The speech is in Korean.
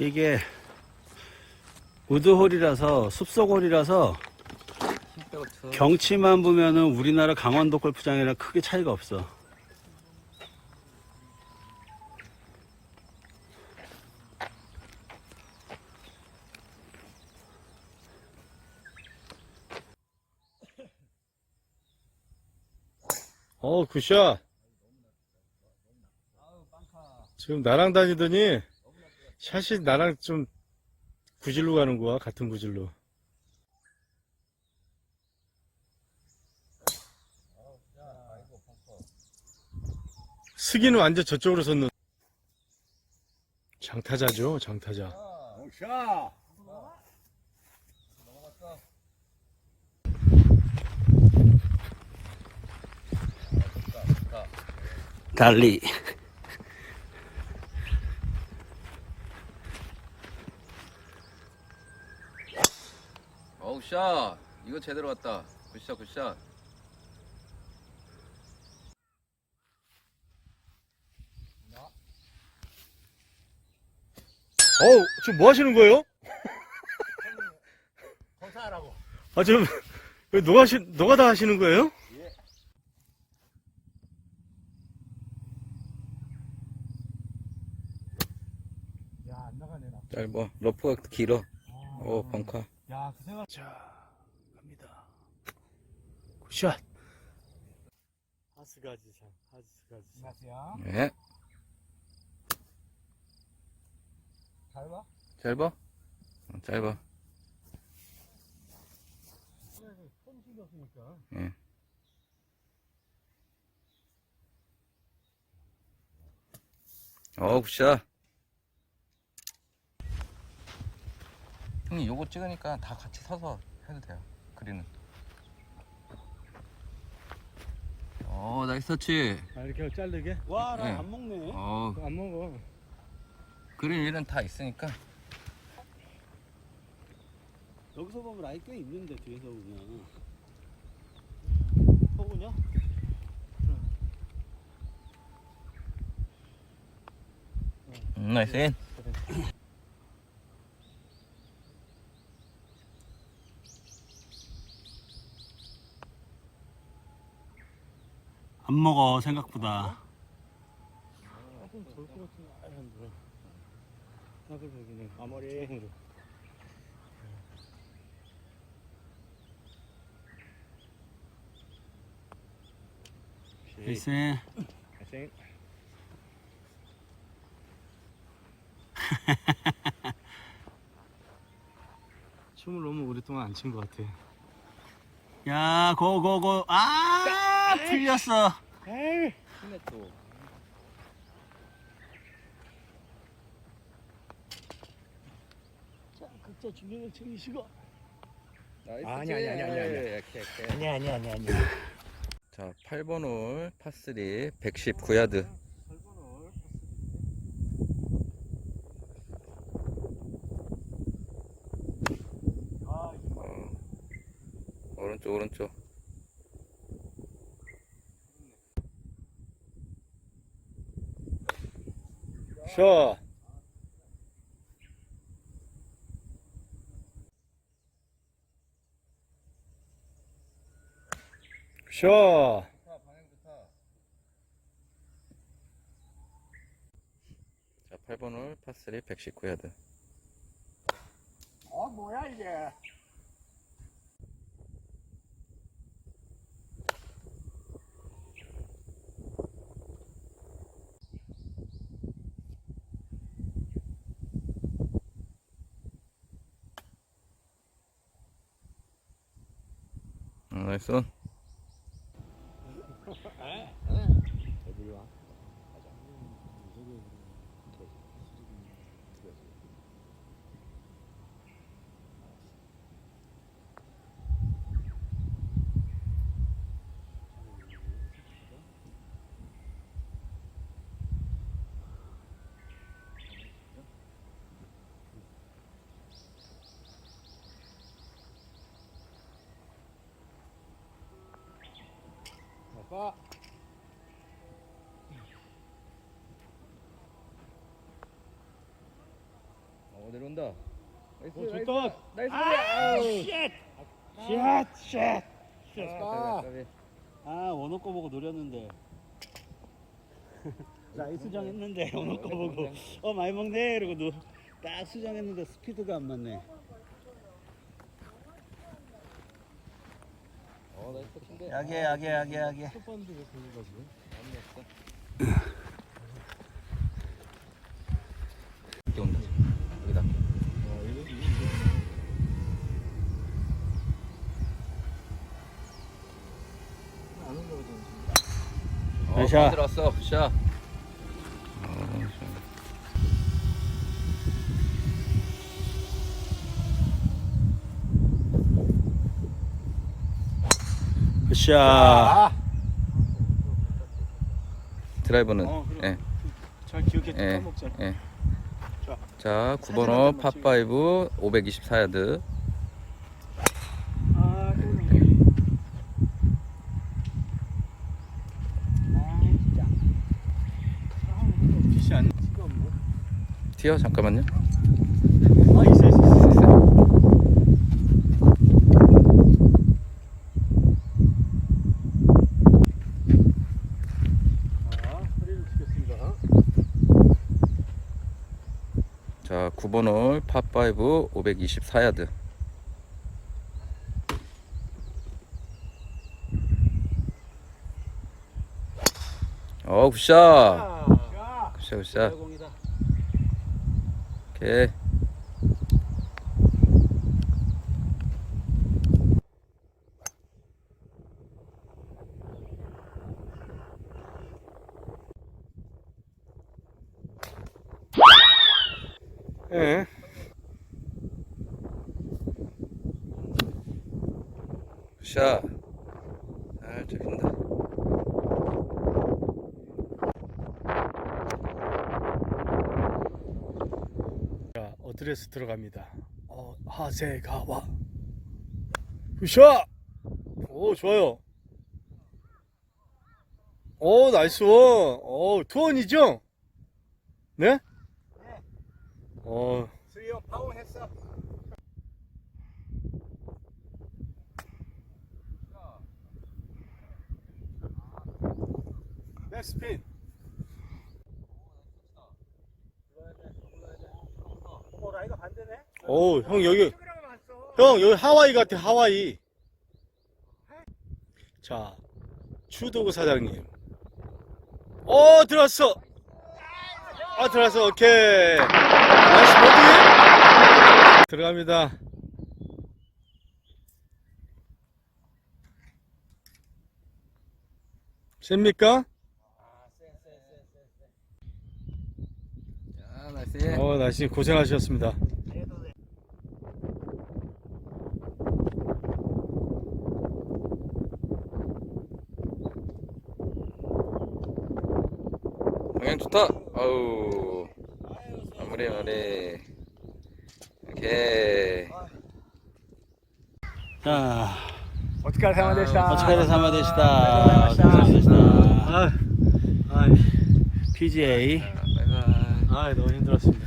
이게 우드홀이라서 숲속홀이라서. 경치만 보면은 우리나라 강원도 골프장이랑 크게 차이가 없어. 어, 굿샷. 지금 나랑 다니더니 샷이 나랑 좀 구질로 가는 거야. 같은 구질로. 스기는 완전 저쪽으로 섰는. 장타자죠, 장타자. 샷. 달리. 어우 샷. 이거 제대로 왔다. 굿샷 굿샷. 어우, 지금 뭐 하시는 거예요? 검사하라고. 아, 지금, 왜 노가시, 노가다 하시는 거예요? 야, 안 나가네, 나. 짧아. 러프가 길어. 오 벙커. 야, 그 생각. 자, 갑니다. 굿샷. 하스가지상, 하스가지상. 안녕하세요. 네. 잘 봐. 짧아. 어, 짧아. 손 신경 쓰니까. 예. 어 굿샷. 형님 요거 찍으니까 다 같이 서서 해도 돼요. 그리는. 어 나이스 터치. 아, 이렇게 자르게? 와, 네. 나안 먹네. 어 안 먹어. 그린 위는 다 있으니까. 여기서 보면 라이 꽤 있는데 뒤에서 보면. 서구냐? 음, 나이스 인. 안 먹어 생각보다. 조금 좋을 것 같은 하얀 거. 따글하기는 아머리. 글쎄. 화이팅. 춤을 너무 오랫동안 안춘것 같아. 야, 고고고. 아, 틀렸어. 에이. 또. 자, 각자 중량을 챙기시고. 아니, 아니, 아니, 아니, 아니. 이렇게, 이렇게. 아니야, 아니야, 아니야, 아니야. 자, 8번 홀 파3 119야드. 어, 오른쪽 오른쪽. 샷. 샷. 자, 8번 홀 파3 119야드. 어, 뭐야, 이게. 음, 봐. 온다. 나이스, 어, 나이스. 좋다. 나이스. 아, 아우. 쉣! 샷, 샷. 아, 아 원호 거 보고 노렸는데. 나이 수정 했는데 원호 거 보고 어 많이 먹네 이러고 노, 딱 수정했는데 스피드가 안 맞네. 그런 거지? 아무리 없어. 이렇게 온다. 여기다. 어. 어. 만들었어. 샷. 굿샷. 아, 드라이버는 어, 그럼. 예. 잘 기억해 예. 예. 자. 자, 사진 9번 한호 장만 파5 524야드. 아, 또 아, 진짜. 빛이 안 티가 없네. 튀어 잠깐만요. 아, 있어, 있어, 있어. 자, 허리를 치겠습니다. 자, 9번 홀 파5 524야드. 어, 굿샷. 자, 굿샷, 굿샷. 오케이. 예. 굿샷. 살짝 핀다. 자, 어드레스 들어갑니다. 어, 하세가와. 굿샷! 오, 좋아요. 오, 나이스 원. 오, 투원이죠? 네? 어, 수요 파운했어. 백스핀. 어, 라이가 반대네. 오, 형, 여기, 형, 여기 하와이 같아, 하와이. 자, 추도구 사장님. 어, 들어왔어. 아, 들어왔어. 오케이. 나이스 버디. 들어갑니다. 셉니까? 자, 나이스. 어, 날씨 고생하셨습니다. 방향 좋다. 아우. 마무리, 마무리. 오케이. 자, お疲れ様でした。 어찌카레 사마 되시다. 아, 고생하셨습니다. 아, 아, PGA. 바이바이. 아, 너무 힘들었습니다.